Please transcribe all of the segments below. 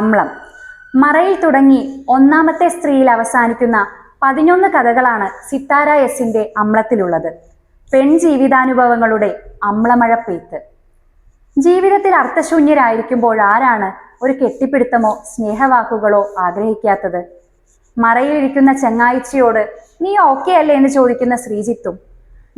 അമ്ളം മറയിൽ തുടങ്ങി ഒന്നാമത്തെ സ്ത്രീയിൽ അവസാനിക്കുന്ന പതിനൊന്ന് കഥകളാണ് സിത്താര എസിന്റെ അമ്ലത്തിലുള്ളത്. പെൺ ജീവിതാനുഭവങ്ങളുടെ അമ്ലമഴ പെയ്ത്ത് ജീവിതത്തിൽ അർത്ഥശൂന്യരായിരിക്കുമ്പോൾ ആരാണ് ഒരു കെട്ടിപ്പിടുത്തമോ സ്നേഹവാക്കുകളോ ആഗ്രഹിക്കാത്തത്? മറയിലിരിക്കുന്ന ചെങ്ങായിച്ചിയോട് നീ ഓക്കെ അല്ലേ? എന്ന് ചോദിക്കുന്ന ശ്രീജിത്തും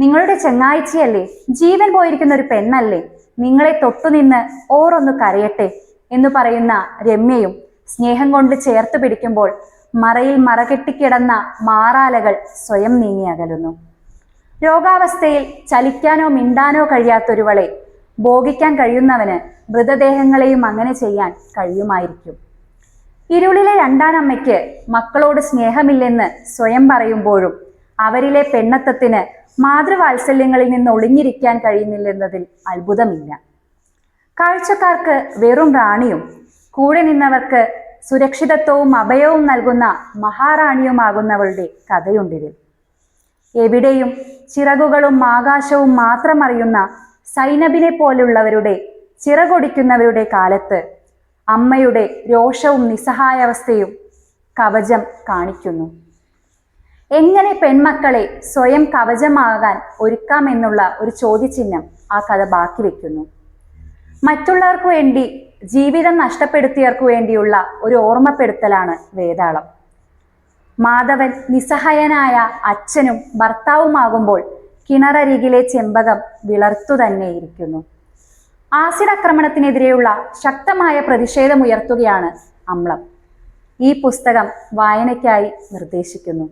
നിങ്ങളുടെ ചെങ്ങായിച്ചിയല്ലേ? ജീവൻ പോയിരിക്കുന്ന ഒരു പെണ്ണല്ലേ? നിങ്ങളെ തൊട്ടുനിന്ന് ഓറൊന്നു കരയട്ടെ. എന്ന് പറയുന്ന രമ്യയും സ്നേഹം കൊണ്ട് ചേർത്ത് പിടിക്കുമ്പോൾ മറയിൽ മറകെട്ടിക്കിടന്ന മാറാലകൾ സ്വയം നീങ്ങി അകലുന്നു. രോഗാവസ്ഥയിൽ ചലിക്കാനോ മിണ്ടാനോ കഴിയാത്തൊരുവളെ ഭോഗിക്കാൻ കഴിയുന്നവന് മൃതദേഹങ്ങളെയും അങ്ങനെ ചെയ്യാൻ കഴിയുമായിരിക്കും. ഇരുളിലെ രണ്ടാനമ്മയ്ക്ക് മക്കളോട് സ്നേഹമില്ലെന്ന് സ്വയം പറയുമ്പോഴും അവരിലെ പെണ്ണത്തത്തിന് മാതൃവാത്സല്യങ്ങളിൽ നിന്ന് ഒളിഞ്ഞിരിക്കാൻ കഴിയുന്നില്ലെന്നതിൽ അത്ഭുതമില്ല. കാഴ്ചക്കാർക്ക് വെറും റാണിയും കൂടെ നിന്നവർക്ക് സുരക്ഷിതത്വവും അഭയവും നൽകുന്ന മഹാറാണിയുമാകുന്നവളുടെ കഥയുണ്ടിതിൽ. എവിടെയും ചിറകുകളും ആകാശവും മാത്രം അറിയുന്ന സൈനബിനെ പോലുള്ളവരുടെ ചിറകൊടിക്കുന്നവരുടെ കാലത്ത് അമ്മയുടെ രോഷവും നിസ്സഹായാവസ്ഥയും കവചം കാണിക്കുന്നു. എങ്ങനെ പെൺമക്കളെ സ്വയം കവചമാകാൻ ഒരുക്കാമെന്നുള്ള ഒരു ചോദ്യചിഹ്നം ആ കഥ ബാക്കി വെക്കുന്നു. മറ്റുള്ളവർക്ക് വേണ്ടി ജീവിതം നഷ്ടപ്പെടുത്തിയവർക്ക് വേണ്ടിയുള്ള ഒരു ഓർമ്മപ്പെടുത്തലാണ് വേതാളം മാധവൻ നിസ്സഹായനായ അച്ഛനും ഭർത്താവുമാകുമ്പോൾ കിണറരികിലെ ചെമ്പകം വിളർത്തു തന്നെയിരിക്കുന്നു. ആസിഡ് ആക്രമണത്തിനെതിരെയുള്ള ശക്തമായ പ്രതിഷേധമുയർത്തുകയാണ് അമ്ലം. ഈ പുസ്തകം വായനയ്ക്കായി നിർദ്ദേശിക്കുന്നു.